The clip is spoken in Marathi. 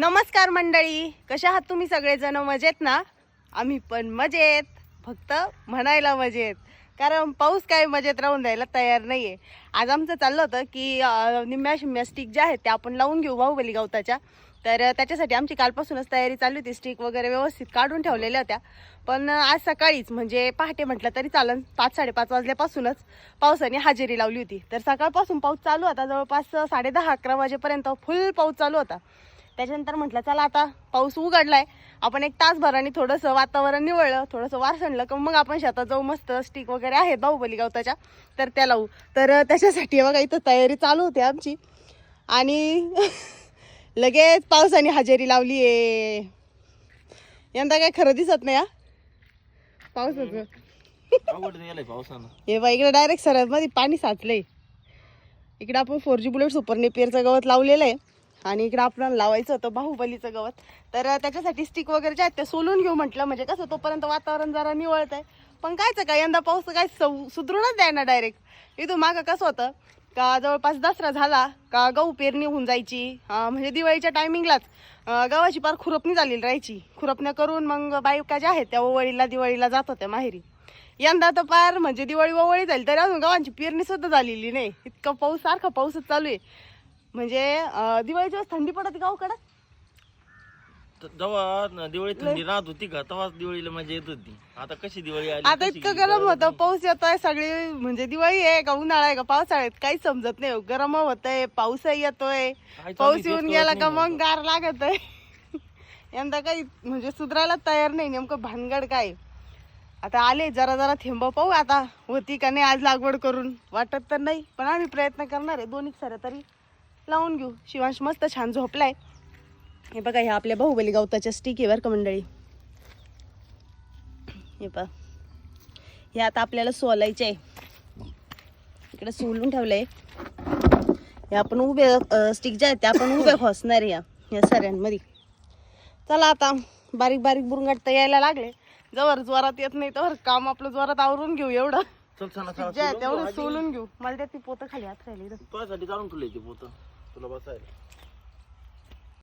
नमस्कार मंडळी कशा आहात तुम्ही सगळेजण? मजेत ना? आम्ही पण मजेत. फक्त म्हणायला मजेत. कारण पाऊस काय मजेत राहून द्यायला तयार नाही आहे आज आमचं चाललं होतं की निम्म्या शिम्म्या स्टिक ज्या आहेत त्या आपण लावून घेऊ बाहुबली गवताच्या. तर त्याच्यासाठी आमची कालपासूनच तयारी चालू होती. स्टिक वगैरे व्यवस्थित काढून ठेवलेल्या होत्या. पण आज सकाळीच म्हणजे पहाटे म्हटलं तरी चालन पाच साडेपाच वाजल्यापासूनच पावसाने हजेरी लावली होती. तर सकाळपासून पाऊस चालू होता. जवळपास साडे दहा अकरा वाजेपर्यंत फुल पाऊस चालू होता. त्याच्यानंतर म्हटलं चला आता पाऊस उघडलाय. आपण एक तासभराने थोडंसं वातावरण निवळलं थोडंसं वारसणलं का मग आपण शेतात जाऊ मस्त स्टिक वगैरे आहेत बाहुबली गवताच्या? तर त्या लावू. तर त्याच्यासाठी बघा इथं तयारी चालू होती आमची. आणि लगेच पावसाने हजेरी लावली आहे यंदा काय खरं दिसत नाही हा? पावसाचं. हे बा इकडे डायरेक्ट सरमध्ये पाणी साचलंय. इकडे आपण फोर जी बुलेट सुपर नेपियरचं गवत लावलेलं आहे. आणि इकडं आपल्याला लावायचं होतं बाहुबलीचं गवत. तर त्याच्यासाठी स्टिक वगैरे जे आहेत ते सोलून घेऊ म्हटलं. म्हणजे कसं तोपर्यंत वातावरण जरा निवळत आहे. पण कायचं काय यंदा पाऊस काय सु- सुधरूनच द्याय ना डायरेक्ट इथून मागं कसं होतं का जवळपास दसरा झाला का गहू पेरणी होऊन जायची. म्हणजे दिवाळीच्या टायमिंगलाच गव्हाची पार खुरपणी झालेली राहायची. खुरपण्या करून मग बायका ज्या आहेत त्या ओवळीला दिवाळीला जात होत्या माहेरी. यंदा तर पार म्हणजे दिवाळी ओवळी झाली तरी अजून गव्हांची पेरणी सुद्धा झालेली नाही. इतका पाऊस सारखा पाऊसच चालू आहे. म्हणजे अं, दिवाळीच्या वेळेस थंडी पडत गावकडं त- जेव्हा दिवाळी थंडी राहत होती का? तेव्हाच दिवाळीला मजा येत होती. आता कशी दिवाळी आली आता कशी इतकं गेली? गरम होतं पाऊस येतोय सगळी म्हणजे दिवाळी आहे का उन्हाळा आहे का पावसाळा आहे काहीच समजत नाही. गरम होतंय पाऊसही येतोय. काय चालू पाऊस आहे येऊन गेला का मग गार लागत आहे. यंदा काही म्हणजे सुधरायला तयार नाही नेमकं भानगड काय? आता आले जरा जरा थेंब पाहू आता होती का नाही आज लागवड करून. वाटत तर नाही पण आम्ही प्रयत्न करणार आहे दोन्ही सऱ्या तरी. लावून घेऊ. शिवांश मस्त छान झोपलाय. हे बघा ह्या आपल्या बाहुबली गवताच्या स्टिक आहे बरं का मंडळी? हे पहा. हे आता आपल्याला सोलायचे आहे इकडे सोलून ठेवलंय. हे आपण उभे स्टिक जे आहेत ते आपण उभे खोसणार या या सऱ्यांमध्ये. चला आता बारीक बारीक बुरंगाट तर यायला लागले. जवळ जोरात येत नाही तर काम आपलं जोरात आवरून घेऊ एवढं. चल चला तेवढं सोलून घेऊ. मला त्या ती पोतं खाली हात राहिले तुझ्यासाठी तुला पोत. तुला बसायला